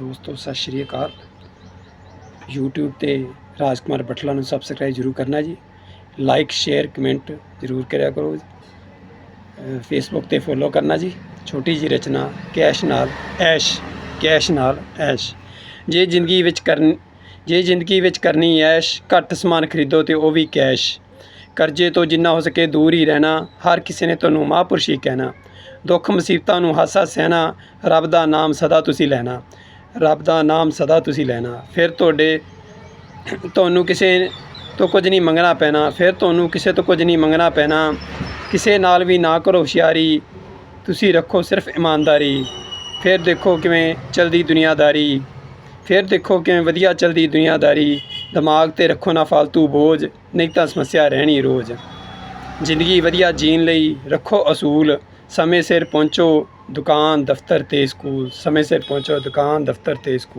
ਦੋਸਤੋ, ਸਤਿ ਸ਼੍ਰੀ ਅਕਾਲ। YouTube ਤੇ ਰਾਜਕੁਮਾਰ ਬਟਲਾ ਨੂੰ ਸਬਸਕ੍ਰਾਈਬ ਜਰੂਰ ਕਰਨਾ ਜੀ। ਲਾਈਕ ਸ਼ੇਅਰ ਕਮੈਂਟ ਜਰੂਰ ਕਰਿਆ ਕਰੋ ਫੇਸਬੁੱਕ ਤੇ ਫੋਲੋ ਕਰਨਾ ਜੀ। ਛੋਟੀ ਜੀ ਰਚਨਾ, ਕੈਸ਼ ਨਾਲ, ਐਸ਼, ਕੈਸ਼ ਨਾਲ, ਐਸ਼। ਜੇ ਜ਼ਿੰਦਗੀ ਵਿੱਚ ਕਰਨ, ਜੇ ਜ਼ਿੰਦਗੀ ਵਿੱਚ ਕਰਨੀ ਐਸ਼, ਘੱਟ ਸਮਾਨ ਖਰੀਦੋ ਤੇ ਉਹ ਵੀ ਕੈਸ਼। ਕਰਜ਼ੇ ਤੋਂ ਜਿੰਨਾ ਹੋ ਸਕੇ ਦੂਰ ਹੀ ਰਹਿਣਾ, ਹਰ ਕਿਸੇ ਨੇ ਤੁਹਾਨੂੰ ਮਹਾਂਪੁਰਸ਼ ਹੀ ਕਹਿਣਾ। ਦੁੱਖ ਮੁਸੀਬਤਾਂ ਨੂੰ ਹਾਸਾ ਸਹਿਣਾ, ਰੱਬ ਦਾ ਨਾਮ ਸਦਾ ਤੁਸੀਂ ਲੈਣਾ। ਰੱਬ ਦਾ ਨਾਮ ਸਦਾ ਤੁਸੀਂ ਲੈਣਾ। ਫਿਰ ਤੁਹਾਡੇ ਤੁਹਾਨੂੰ ਕਿਸੇ ਤੋਂ ਕੁਝ ਨਹੀਂ ਮੰਗਣਾ ਪੈਣਾ। ਫਿਰ ਤੁਹਾਨੂੰ ਕਿਸੇ ਤੋਂ ਕੁਝ ਨਹੀਂ ਮੰਗਣਾ ਪੈਣਾ। ਕਿਸੇ ਨਾਲ ਵੀ ਨਾ ਕਰੋ ਹੁਸ਼ਿਆਰੀ। ਤੁਸੀਂ ਰੱਖੋ ਸਿਰਫ ਇਮਾਨਦਾਰੀ। ਫਿਰ ਦੇਖੋ ਕਿਵੇਂ ਚਲਦੀ ਦੁਨੀਆਦਾਰੀ। ਫਿਰ ਦੇਖੋ ਕਿਵੇਂ ਵਧੀਆ ਚਲਦੀ ਦੁਨੀਆਦਾਰੀ। ਦਿਮਾਗ ਤੇ ਰੱਖੋ ਨਾ ਫालतू ਬੋਝ। ਨਹੀਂ ਤਾਂ ਸਮੱਸਿਆ ਰਹਿਣੀ ਰੋਜ਼। ਜ਼ਿੰਦਗੀ ਵਧੀਆ ਜੀਣ ਲਈ ਰੱਖੋ ਅਸੂਲ। ਸਮੇਂ ਸਿਰ ਪਹੁੰਚੋ। ਦੁਕਾਨ ਦਫ਼ਤਰ ਤੇ ਸਕੂਲ ਸਮੇਂ ਸਿਰ ਪਹੁੰਚੋ ਦੁਕਾਨ ਦਫ਼ਤਰ ਤੇ ਸਕੂਲ।